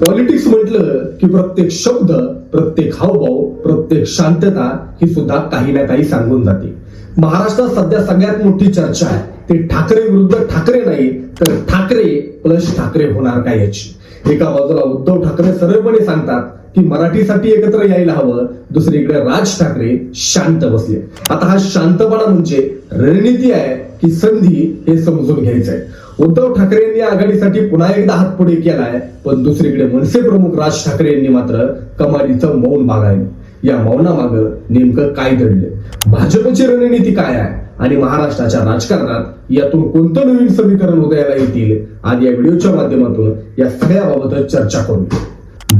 Politics म्हटलं की प्रत्येक शब्द प्रत्येक हावभाव प्रत्येक शांतता ही सुद्धा काही ना काही सांगून जाते. महाराष्ट्रात सध्या सगळ्यात मोठी चर्चा आहे. ते ठाकरे विरुद्ध ठाकरे नाही तर ठाकरे प्लस ठाकरे होणार काय याची? एका बाजूला उद्धव ठाकरे सरळपणे सांगतात की मराठीसाठी एकत्र यायला हवं दुसरीकडे राज ठाकरे शांत बसले. आता हा शांतपणा म्हणजे रणनीती आहे की संधी हे समजून घ्यायचं आहे उद्धव ठाकरे यांनी आघाडीसाठी पुन्हा एकदा हात पुढे केलाय पण दुसरीकडे मनसे प्रमुख राज ठाकरे यांनी मात्र कमालीचं मौन बाळगलं या मौनामाग नेमकं काय घडलं? भाजपची रणनीती काय आहे? आणि महाराष्ट्राच्या राजकारणात यातून कोणतं नवीन समीकरण उदयाला येतील? आज या व्हिडिओच्या माध्यमातून या सगळ्याबाबत चर्चा करू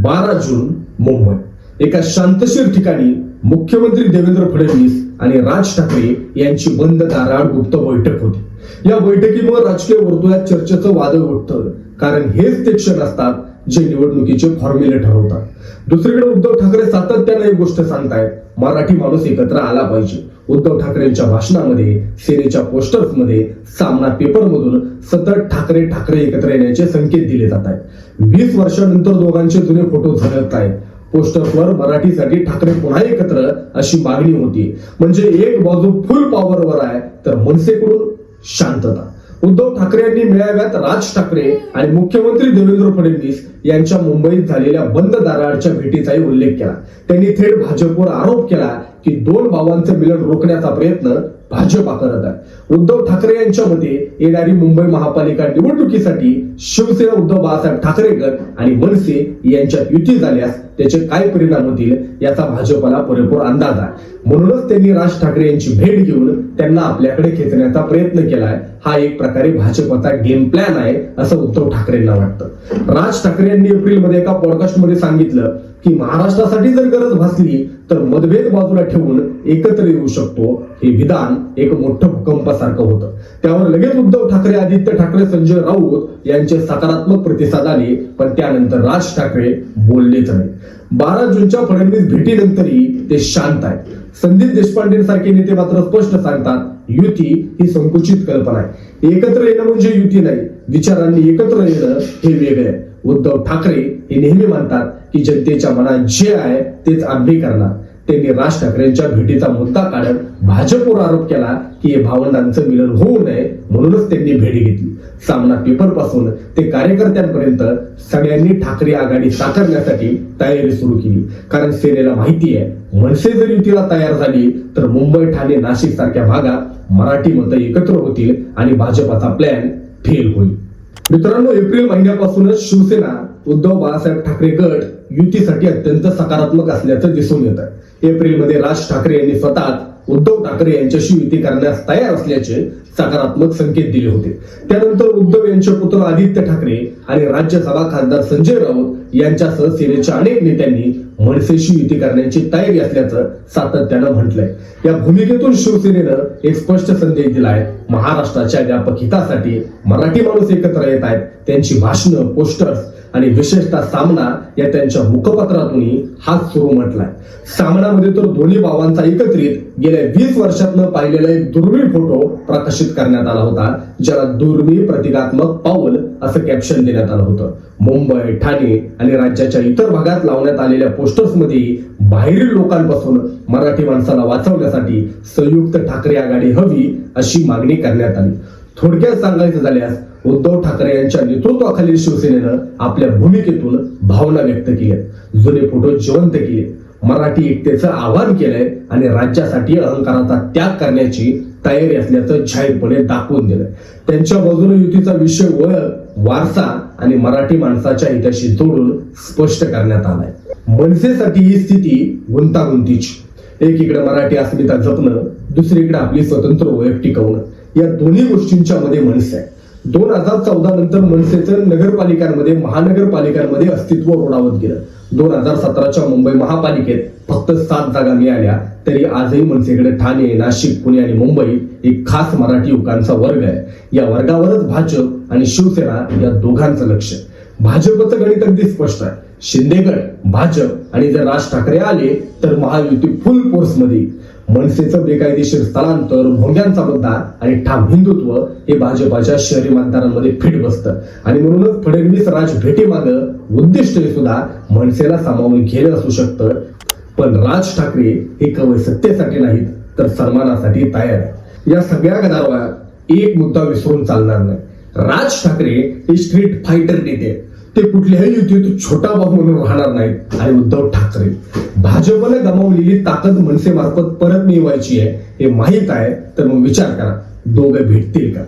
बारा जून मुंबई. एका शांतशीर ठिकाणी मुख्यमंत्री देवेंद्र फडणवीस आणि राज ठाकरे यांची बंद दाराड गुप्त बैठक होती. या बैठकीमुळे राजकीय वर्तुळात चर्चेचं वादळ उठतं. कारण हेच ते क्षण असतात जे निवडणुकीचे फॉर्म्युले ठरवतात. दुसरीकडे उद्धव ठाकरे सातत्याने एक गोष्ट सांगतायत. मराठी माणूस एकत्र आला पाहिजे. उद्धव ठाकरेंच्या भाषणामध्ये सेनेच्या पोस्टर्समध्ये सामना पेपर मधून सतत ठाकरे ठाकरे एकत्र येण्याचे संकेत दिले जात आहेत वीस वर्षानंतर दोघांचे जुने फोटो झळकत आहेत पोस्टरवर मराठीसाठी ठाकरे पुन्हा एकत्र अशी मागणी होती. म्हणजे एक बाजू फुल पॉवरवर आहे तर मनसेकडून शांतता. उद्धव ठाकरे यांनी मेळाव्यात राज ठाकरे आणि मुख्यमंत्री देवेंद्र फडणवीस यांच्या मुंबईत झालेल्या बंद दाराच्या भेटीचाही उल्लेख केला. त्यांनी थेट भाजपवर आरोप केला की दोन भावांचं मिलन रोखण्याचा प्रयत्न भाजपा करत आहे. उद्धव ठाकरे यांच्या मते येणारी मुंबई महापालिका निवडणुकीसाठी शिवसेना उद्धव बाळासाहेब ठाकरे गट आणि मनसे यांच्यात युती झाल्यास त्याचे काय परिणाम होतील याचा भाजपला पुरेपूर अंदाज आहे. म्हणूनच त्यांनी राज ठाकरे यांची भेट घेऊन त्यांना आपल्याकडे खेचण्याचा प्रयत्न केलाय हा एक प्रकारे भाजपचा गेम प्लॅन आहे असं उद्धव ठाकरेंना वाटतं. राज ठाकरे यांनी एप्रिलमध्ये एका पॉडकास्टमध्ये सांगितलं की महाराष्ट्रासाठी जर गरज भासली तर मतभेद बाजूला ठेवून एकत्र येऊ शकतो. हे विधान एक मोठं भूकंपासारखं होतं. त्यावर लगेच उद्धव ठाकरे आदित्य ठाकरे संजय राऊत यांचे सकारात्मक प्रतिसाद आले पण त्यानंतर राज ठाकरे बोललेच नाही बारा जूनच्या फडणवीस भेटीनंतरही ते शांत आहेत. संदीप देशपांडे सारखे नेते मात्र स्पष्ट सांगतात युती ही संकुचित कल्पना आहे. एकत्र येणं म्हणजे युती नाही. विचारांनी एकत्र येणं हे वेगळं आहे. उद्धव ठाकरे हे नेहमी मानतात की जनतेच्या मनात जे आहे तेच आम्ही करणार. त्यांनी राज ठाकरेंच्या भेटीचा मुद्दा काढत भाजपवर आरोप केला की हे भावंडांचं मिलन होऊ नये म्हणूनच त्यांनी भेट घेतली. सामना पेपरपासून ते कार्यकर्त्यांपर्यंत सगळ्यांनी ठाकरे आघाडी साकारण्यासाठी तयारी सुरू केली. कारण सेनेला माहिती आहे मनसे जर युतीला तयार झाली तर मुंबई ठाणे नाशिक सारख्या भागात मराठी मतं एकत्र होतील आणि भाजपाचा प्लॅन फेल होईल. मित्रांनो एप्रिल महिन्यापासूनच शिवसेना उद्धव बाळासाहेब ठाकरे गट युतीसाठी अत्यंत सकारात्मक असल्याचं दिसून येत आहे. एप्रिलमध्ये राज ठाकरे यांनी स्वतःच उद्धव ठाकरे यांच्याशी युती करण्यास तयार असल्याचे सकारात्मक संकेत दिले होते. त्यानंतर उद्धव यांचे पुत्र आदित्य ठाकरे आणि राज्यसभा खासदार संजय राऊत यांच्यासह सेनेच्या अनेक नेत्यांनी मनसेशी युती करण्याची तयारी असल्याचं सातत्यानं म्हटलंय. या भूमिकेतून शिवसेनेनं एक स्पष्ट संदेश दिलाय. महाराष्ट्राच्या व्यापक हितासाठी मराठी माणूस एकत्र येत आहेत. त्यांची भाषणं पोस्टर्स आणि विशेषतः सामना या त्यांच्या मुखपत्रातूनही हाच सुरू म्हटलाय. सामनामध्ये तर दोन्ही भावांचा एकत्रित गेल्या वीस वर्षातनं पाहिलेला एक दुर्मिळ फोटो प्रकाशित करण्यात आला होता ज्याला दुर्मिळ प्रतिकात्मक पाऊल असं कॅप्शन देण्यात आलं होतं. मुंबई ठाणे आणि राज्याच्या इतर भागात लावण्यात आलेल्या पोस्टर्समध्ये बाहेरील लोकांपासून मराठी माणसाला वाचवण्यासाठी संयुक्त ठाकरे आघाडी हवी अशी मागणी करण्यात आली. थोडक्यात सांगायचं झाल्यास उद्धव ठाकरे यांच्या नेतृत्वाखालील शिवसेनेनं आपल्या भूमिकेतून भावना व्यक्त केल्या. जुने फोटो जिवंत केले. मराठी एकतेचं आवाहन केलंय आणि राज्यासाठी अहंकाराचा त्याग करण्याची तयारी असल्याचं जाहीरपणे दाखवून दिलंय. त्यांच्या बाजूने युतीचा विषय ओळख वारसा आणि मराठी माणसाच्या हिताशी जोडून स्पष्ट करण्यात आलाय. मनसेसाठी ही स्थिती गुंतागुंतीची. एकीकडे मराठी अस्मिता जपणं दुसरीकडे आपली स्वतंत्र ओळख टिकवणं या दोन्ही गोष्टींच्या मध्ये मनसे आहे दोन हजार चौदा नंतर मनसेचं नगरपालिकांमध्ये महानगरपालिकांमध्ये अस्तित्व रोडावत गेलं. दोन हजार सतराच्या मुंबई महापालिकेत फक्त सात जागा मिळाल्या तरी आजही मनसेकडे ठाणे नाशिक पुणे आणि मुंबई एक खास मराठी युवकांचा वर्ग आहे. या वर्गावरच भाजप आणि शिवसेना या दोघांचं लक्ष आहे. भाजपचं गणित अगदी स्पष्ट आहे. शिंदेगड भाजप आणि जर राज ठाकरे आले तर महायुती फुल फोर्समध्ये. मनसेचं बेकायदेशीर स्थलांतर भोंग्यांचा मुद्दा आणि ठाम हिंदुत्व हे भाजपाच्या शहरी मतदारांमध्ये फिट बसतं. आणि म्हणूनच फडणवीस राज भेटीमाग उद्दिष्ट हे सुद्धा मनसेला सामावून घेणं असू शकतं. पण राज ठाकरे हे केवळ सत्तेसाठी नाहीत तर सन्मानासाठी तयार आहे या सगळ्या गदारोळात एक मुद्दा विसरून चालणार नाही. राज ठाकरे हे स्ट्रीट फायटर नेते आहेत. ते कुठल्याही युतीत छोटा भाऊ म्हणून राहणार नाहीत आणि उद्धव ठाकरे. भाजपने गमावलेली ताकद मनसे मार्फत परत मिळवायची आहे हे माहीत आहे. तर मग विचार करा दोघे भेटतील का?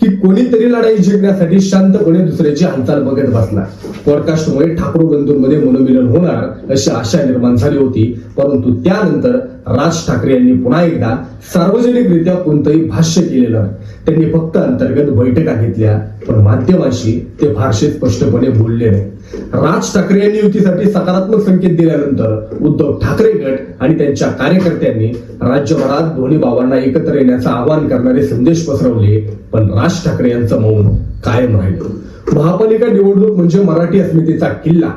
की कोणीतरी लढाई जिंकण्यासाठी शांतपणे दुसऱ्याची हालचाल बघत बसला पॉडकास्टमुळे ठाकूर बंधूंमध्ये मनोमिलन होणार अशी आशा निर्माण झाली होती. परंतु त्यानंतर राज ठाकरे यांनी पुन्हा एकदा सार्वजनिकरित्या कोणतंही भाष्य केलेलं त्यांनी फक्त अंतर्गत बैठका घेतल्या पण माध्यमाशी ते फारसे स्पष्टपणे बोलले नाही. राज ठाकरे यांनी युतीसाठी सकारात्मक संकेत दिल्यानंतर उद्धव ठाकरे गट आणि त्यांच्या कार्यकर्त्यांनी राज्यभरात दोन्ही बाबांना एकत्र येण्याचं आवाहन करणारे संदेश पसरवले पण राज ठाकरे यांचं मौन कायम राहिलं. महापालिका निवडणूक म्हणजे मराठी अस्मितेचा किल्ला.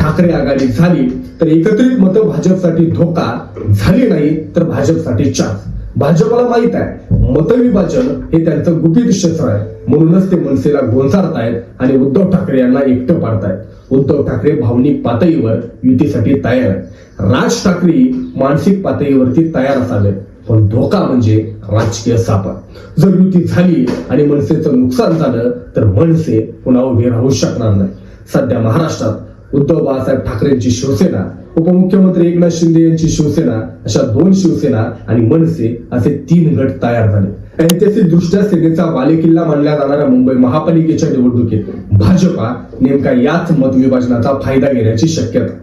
ठाकरे आघाडी झाली तर एकत्रित मतं भाजपसाठी धोका. झाली नाही तर भाजपसाठी चान्स भाजपला माहीत आहे मतविभाजन हे त्यांचं गुपित शस्त्र आहे. म्हणूनच ते मनसेला गोंजारतायत आणि उद्धव ठाकरे यांना एकटं पाडतायत. उद्धव ठाकरे भावनिक पातळीवर युतीसाठी तयार आहे राज ठाकरे मानसिक पातळीवरती तयार असावेत. पण धोका म्हणजे राजकीय सापड. जर युती झाली आणि मनसेचं नुकसान झालं तर मनसे पुन्हा उभे राहू शकणार नाही. सध्या महाराष्ट्रात उद्धव बाळासाहेब ठाकरेंची शिवसेना उपमुख्यमंत्री एकनाथ शिंदे यांची शिवसेना अशा दोन शिवसेना आणि मनसे असे तीन गट तयार झाले. ऐतिहासिक दृष्ट्या सेनेचा बालेकिल्ला मानल्या जाणाऱ्या मुंबई महापालिकेच्या निवडणुकीत भाजपा नेमका याच मतविभाजनाचा फायदा घेण्याची शक्यता.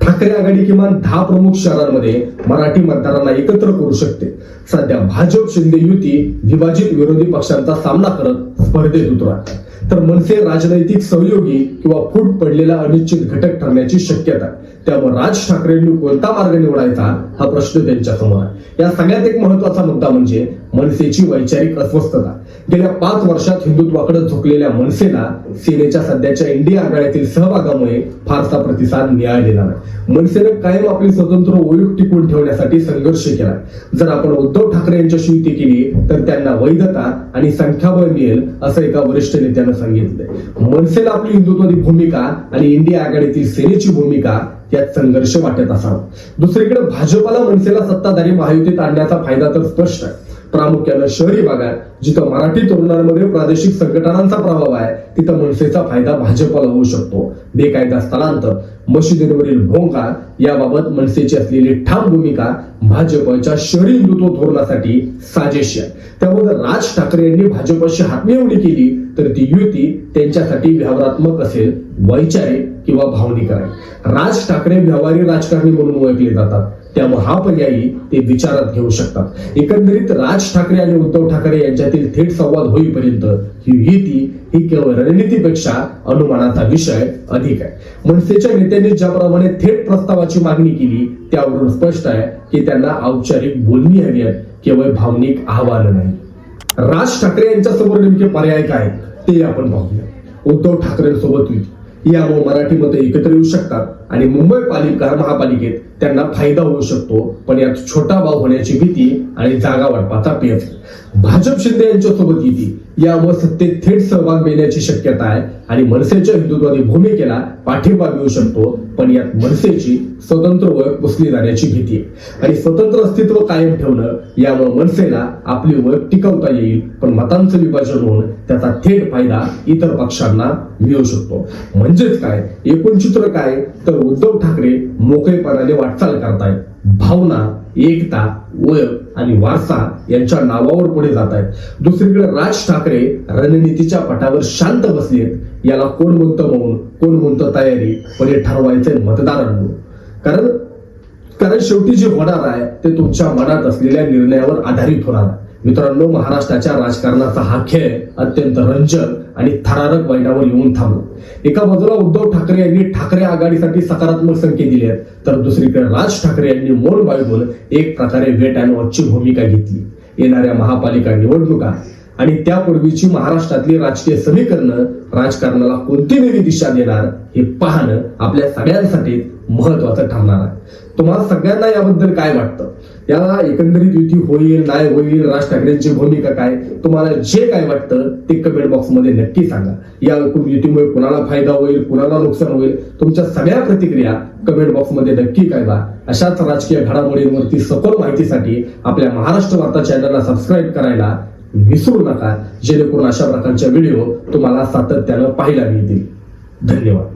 ठाकरे आघाडी किमान दहा प्रमुख शहरांमध्ये मराठी मतदारांना एकत्र करू शकते. सध्या भाजप शिंदे युती विभाजित विरोधी पक्षांचा सामना करत स्पर्धेत उतरा तर मनसे राजनैतिक सहयोगी किंवा फूट पडलेला अनिश्चित घटक ठरण्याची शक्यता. त्यामुळे राज ठाकरेंनी कोणता मार्ग निवडायचा हा प्रश्न त्यांच्यासमोर आहे. या सगळ्यात एक महत्त्वाचा मुद्दा म्हणजे मनसेची वैचारिक अस्वस्थता. गेल्या पाच वर्षात हिंदुत्वाकडे झुकलेल्या मनसेला सेनेच्या सध्याच्या इंडिया आघाडीतील सहभागामुळे फारसा प्रतिसाद मिळालेला नाही. मनसेनं कायम आपली स्वतंत्र ओळख टिकवून ठेवण्यासाठी संघर्ष केला. जर आपण उद्धव ठाकरे यांच्याशी युती केली तर त्यांना वैधता आणि संख्याबळ मिळेल असं एका वरिष्ठ नेत्यानं सांगितलंय. मनसेला आपली हिंदुत्वादी भूमिका आणि इंडिया आघाडीतील सेनेची भूमिका यात संघर्ष वाटत असावा. दुसरीकडे भाजपाला मनसेला सत्ताधारी महायुतीत आणण्याचा फायदा तर स्पष्ट आहे. प्रामुख्यानं शहरी भागात जिथं मराठी तरुणांमध्ये प्रादेशिक संघटनांचा प्रभाव आहे तिथं मनसेचा फायदा भाजपला होऊ शकतो. बेकायदा स्थलांतर मशिदींवरील भोंगा याबाबत मनसेची असलेली ठाम भूमिका भाजपच्या शहरी हिंदुत्व धोरणासाठी साजेशी आहे. त्यामुळे राज ठाकरे यांनी भाजपशी हातमिळवणी केली तर ती युती त्यांच्यासाठी व्यवहारात्मक असेल वैचारिक किंवा भावनिक आहे. राज ठाकरे व्यवहारी राजकारणी म्हणून ओळखले जातात. त्यामुळे हा पर्यायी ते विचारात घेऊ शकतात. एकंदरीत राज ठाकरे आणि उद्धव ठाकरे यांच्यातील थेट संवाद होईपर्यंत ही युती ही केवळ रणनीतीपेक्षा अनुमानाचा विषय अधिक आहे. मनसेच्या नेत्यांनी ज्याप्रमाणे थेट प्रस्तावाची मागणी केली त्यावरून स्पष्ट आहे की त्यांना औपचारिक बोलणी हवी आहेत केवळ भावनिक आव्हान नाही. राज ठाकरे यांच्या समोर नेमके पर्याय काय आहेत, ते आपण पाहूया. उद्धव ठाकरेंसोबत युती यामुळे मराठी मतं एकत्र येऊ शकतात आणि मुंबई पालिका महापालिकेत त्यांना फायदा होऊ शकतो पण यात छोटा भाव होण्याची भीती आणि जागा वाटपाचा पेच. भाजप शिंदे यांच्यासोबत युती यावर सत्तेत थेट सहभाग मिळण्याची शक्यता आहे आणि मनसेच्या हिंदुत्वादी भूमिकेला पाठिंबा मिळू शकतो पण यात मनसेची स्वतंत्र ओळख पुसली जाण्याची भीती आहे. आणि स्वतंत्र अस्तित्व कायम ठेवणं यामुळे मनसेला आपली ओळख टिकवता येईल पण मतांचं विभाजन होऊन त्याचा थेट फायदा इतर पक्षांना मिळू शकतो. म्हणजेच काय? एकूण चित्र काय? तर उद्धव ठाकरे मोकळेपणाने वाटचाल करतायत. भावना एकता ओळख आणि वारसा यांच्या नावावर पुढे जात आहेत दुसरीकडे राज ठाकरे रणनीतीच्या पटावर शांत बसलेत. याला कोण म्हणतं मौन कोण म्हणतं तयारी पण हे ठरवायचंय मतदारांनी कारण कारण शेवटी जे होणार आहे ते तुमच्या मनात असलेल्या निर्णयावर आधारित होणार आहे. मित्रांनो महाराष्ट्राच्या राजकारणाचा हा खेळ अत्यंत रंजक आणि थरारक बैठावर येऊन थांबला. एका बाजूला उद्धव ठाकरे यांनी ठाकरे आघाडीसाठी सकारात्मक संकेत दिले आहेत. तर दुसरीकडे राज ठाकरे यांनी मोल बाळगून एक प्रकारे वेट अँड वॉचची भूमिका घेतली. येणाऱ्या महापालिका निवडणुका आणि त्यापूर्वीची महाराष्ट्रातली राजकीय समीकरणं राजकारणाला कोणती नवी दिशा देणार हे पाहणं आपल्या सगळ्यांसाठी महत्वाचं ठरणार आहे. तुम्हाला सगळ्यांना याबद्दल काय वाटतं? याला एकंदरीत युती होईल नाही होईल राज ठाकरेंची भूमिका काय तुम्हाला जे काय वाटतं ते कमेंट बॉक्समध्ये नक्की सांगा. या युतीमुळे कुणाला फायदा होईल कुणाला नुकसान होईल तुमच्या सगळ्या प्रतिक्रिया कमेंट बॉक्समध्ये नक्की कळवा. अशाच राजकीय घडामोडींवरती सखोल माहितीसाठी आपल्या महाराष्ट्र वार्ता चॅनलला सबस्क्राईब करायला विसरू नका. जेणेकरून अशा प्रकारच्या व्हिडिओ तुम्हाला सातत्यानं पाहायला मिळतील. धन्यवाद.